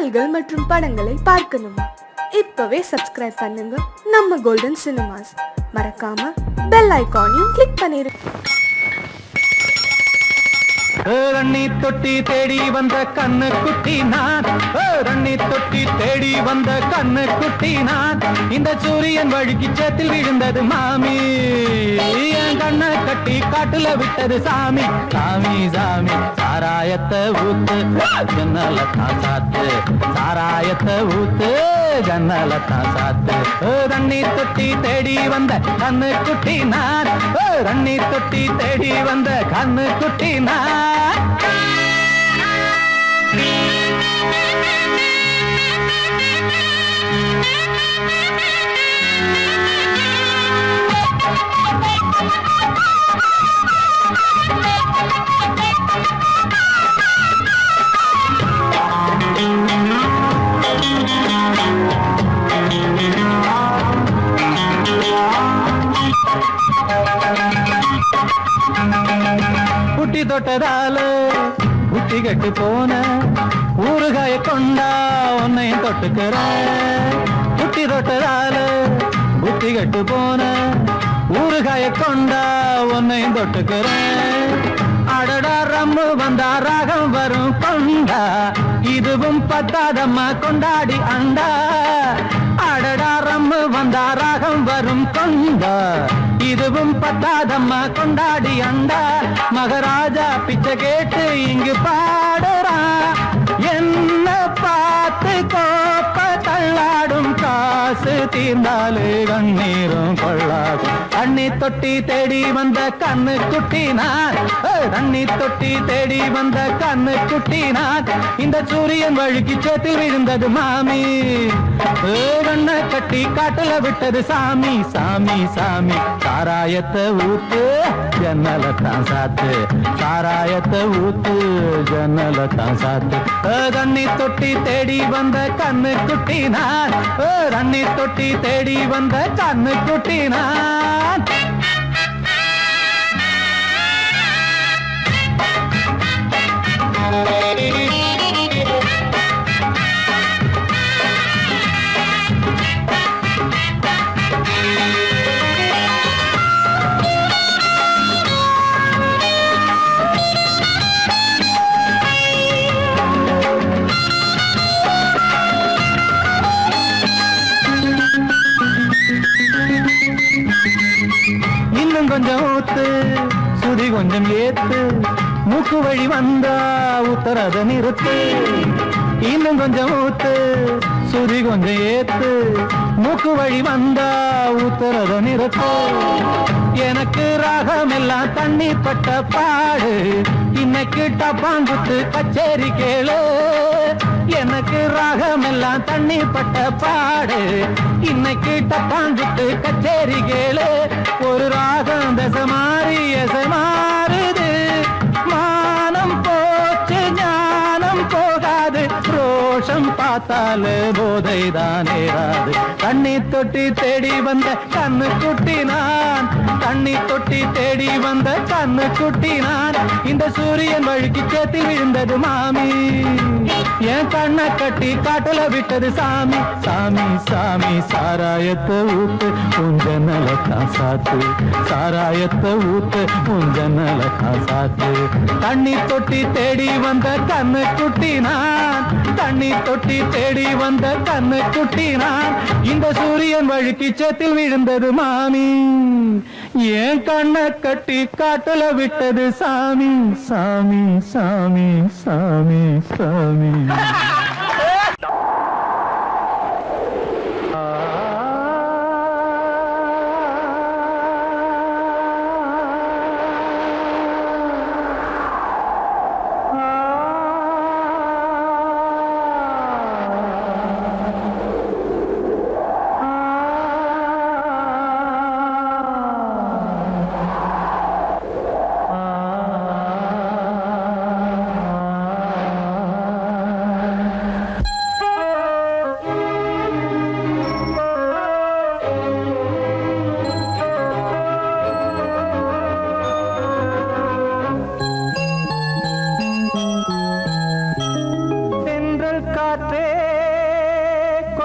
பாடல்கள் மற்றும் படங்களை பார்க்கணுமா. இப்பவே சப்ஸ்கிரைப் பண்ணுங்க. நம்ம கோல்டன் சினிமாஸ் மறக்காம பெல் ஐகானையும் கிளிக் பண்ணிருங்க ரண்ணி தொட்டி தேடி வந்த கண்ணு குட்டி நான். ரண்ணி தொட்டி தேடி வந்த கண்ணு குட்டி நான். இந்த சூரியன் வழுக்கி சேத்தில் விழுந்தது மாமி. கண்ண கட்டி காட்டுல விட்டது சாமி. சாமி சாமி சாராயத்தை ஊத்து ஜன்னல தான் சாத்து. சாராயத்தை ஊத்து ஜன்னல தான் சாத்து. ஓ, ரண்ணி தொட்டி தேடி வந்த கண்ணு குட்டி நான். ஓ, ரண்ணி தொட்டி தேடி வந்த கண்ணு குட்டி நான். Thank you. புட்டி தொட்டதால புட்டி கட்டு போன ஊறுகாய கொண்டா உன்னையும் தொட்டுக்கிற புட்டி தொட்டதால புட்டி கட்டு போன ஊறுகாய கொண்டா உன்னை தொட்டுக்கிறேன். அடடா ரம்மு வந்தா ராகம் வரும் கொண்டா. இதுவும் பத்தாதம்மா கொண்டாடி அண்டா. அடடா ரம்மு வந்தா ராகம் வரும் கொண்டா. இதுவும் பத்தாதம்மா கொண்டாடி அண்டா. மகராஜா பிச்சை கேட்டு இங்கு பாட. காசு தீர்ந்தாலே கண்ணீரும் கொள்ளாது. தண்ணி தொட்டி தேடி வந்த கண்ணு குட்டினார். தண்ணி தொட்டி தேடி வந்த கண்ணு குட்டினார். இந்த சூரியன் வழுக்கி சேர்த்து விழுந்தது மாமி. கண்ண கட்டி காட்டுல விட்டது சாமி. சாமி சாமி சாராயத்தை ஊத்து ஜன்னல தான் சாத்து. சாராயத்தை ஊத்து ஜன்னல தான் சாத்து. தண்ணி தொட்டி தேடி வந்த கண்ணு குட்டினார். நான் ஏ, தொட்டி தேடி வந்த கண்ணு குட்டி நான் you. கொஞ்சம் ஊத்து சுதி கொஞ்சம் ஏத்து மூக்கு வழி வந்தா உத்தரத நிறுத்து. இன்னும் கொஞ்சம் ஊத்து சுதி கொஞ்சம் ஏத்து மூக்கு வழி வந்தா உத்தரத நிறுத்து. எனக்கு ராகம் எல்லாம் தண்ணி பட்ட பாடு இன்னைக்கு டப்பாங்குத்து கச்சேரி கேளோ. எனக்கு ராகமெல்லாம் தண்ணி பட்ட பாடு. இன்னைக்கு டப்பாங்குத்து கச்சேரி கேளு ஒரு ராகம் தசமாரி எசமா பார்த்தாலே போதை தான் ஏறாது தண்ணி தொட்டி தேடி வந்த கண்ணு குட்டி நான் தண்ணி தொட்டி தேடி வந்த கண்ணு குட்டி நான் இந்த சூரியன் வழுக்கி சேத்தி விழுந்தது மாமி. என் கண்ணை கட்டி காட்டுல விட்டது சாமி. சாமி சாமி சாராயத்தை ஊத்து உஞ்சனல தான் சாத்து. சாராயத்தை ஊத்து உஞ்சனல தான் சாத்து. தண்ணி தொட்டி தேடி வந்த கண்ணு குட்டி நான் தண்ணி தொட்டி தேடி வந்த கண்ணு குட்டி நான் இந்த சூரியன் வழி கிச்சத்தில் விழுந்தது மாமி. ஏன் கண்ணை கட்டி காட்டுல விட்டது சாமி. சாமி சாமி சாமி சாமி.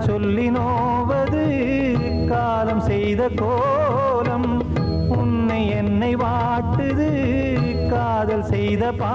சொல்லி நோவது காலம் செய்த கோலம். உன்னை என்னை வாட்டுது காதல் செய்த பா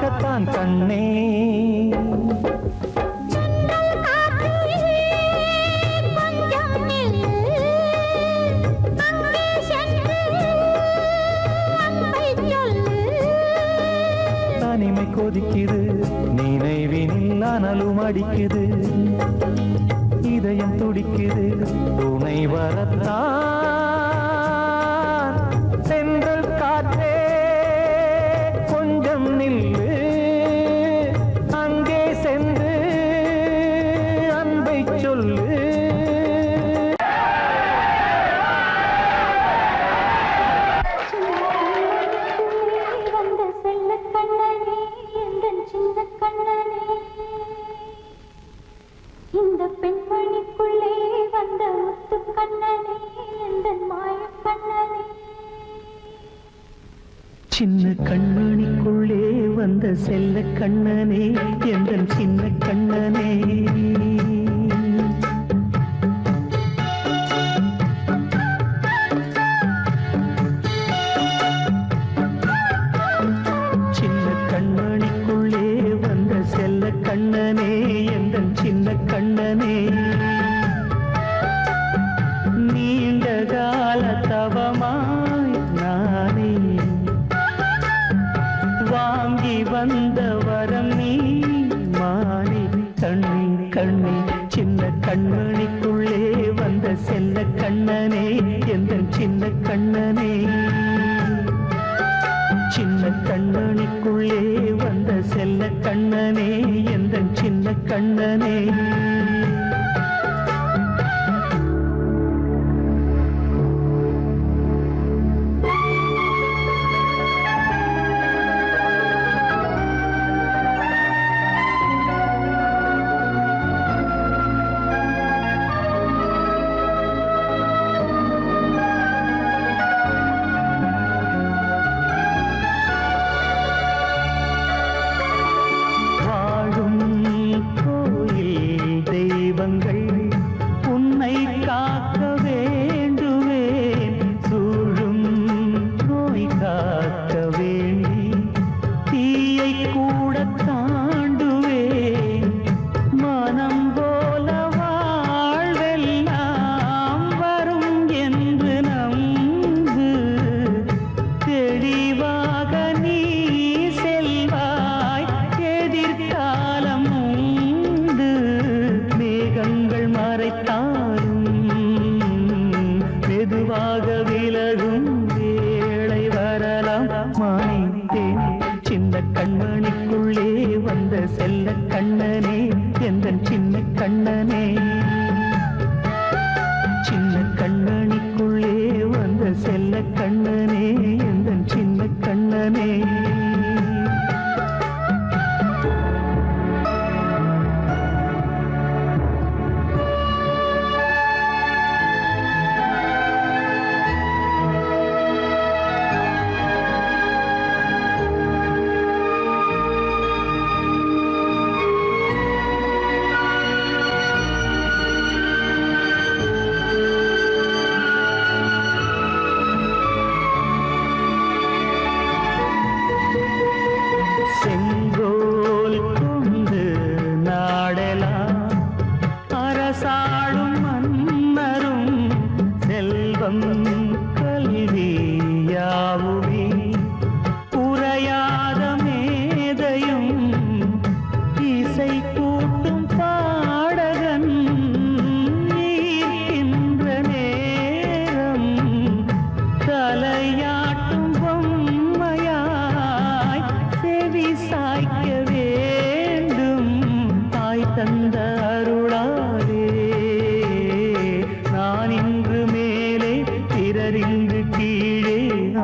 உனக்காகத்தான் கண்ணே. தனிமை கொதிக்குது நினைவினில் அனலும் அடிக்குது. இதயம் துடிக்குது துணை வரத்தான் செங்கல் காற்றே கொஞ்சம் நில்லு.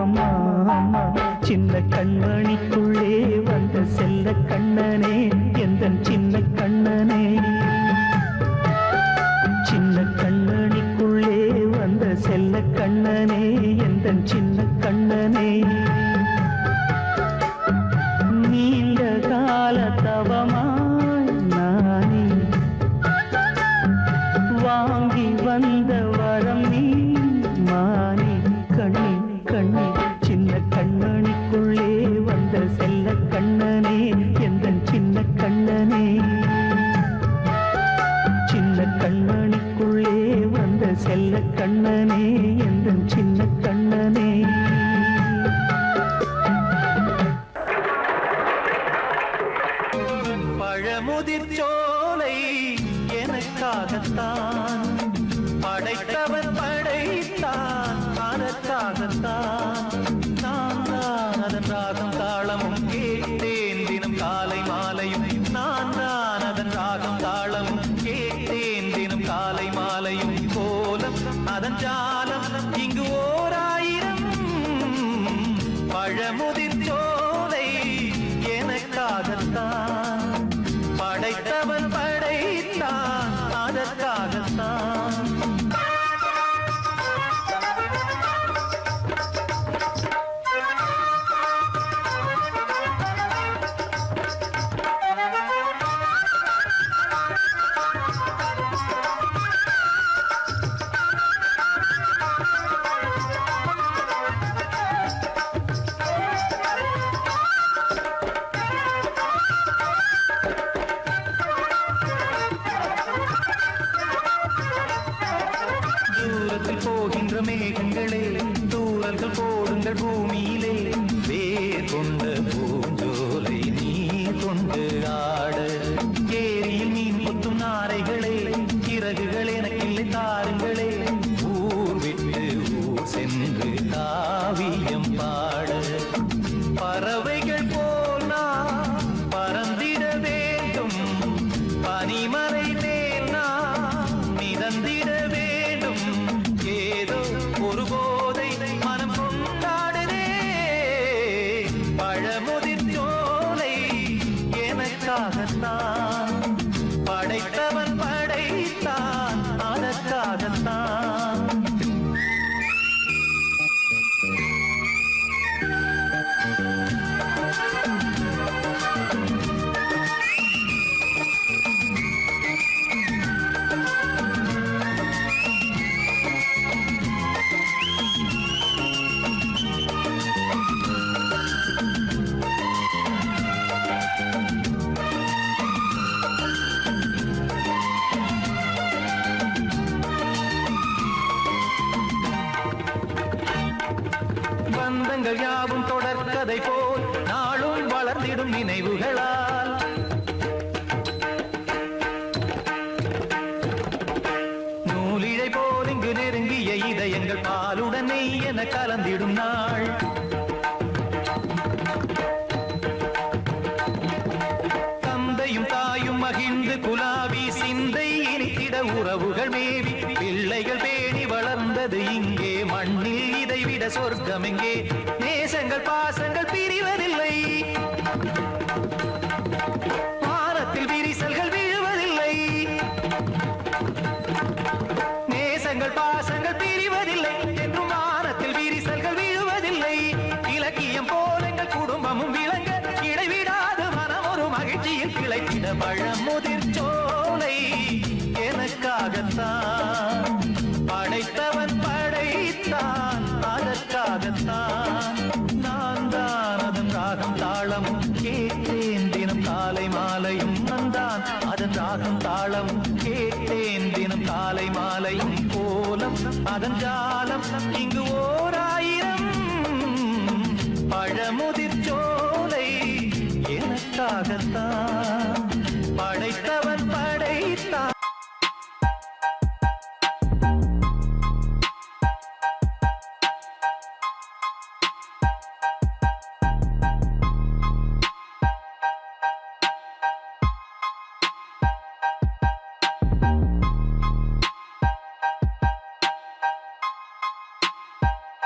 ஆமா ஆமா. சின்ன கண்மணிக்குள்ளே வந்த செல்ல கண்ணனே எந்த சின்ன கண்ணனே? கோலம் அதன் ஜாலம் இங்கு ஓர் ஆயிரம். பழமுதிர் சோலை எனக்காகத்தான் படை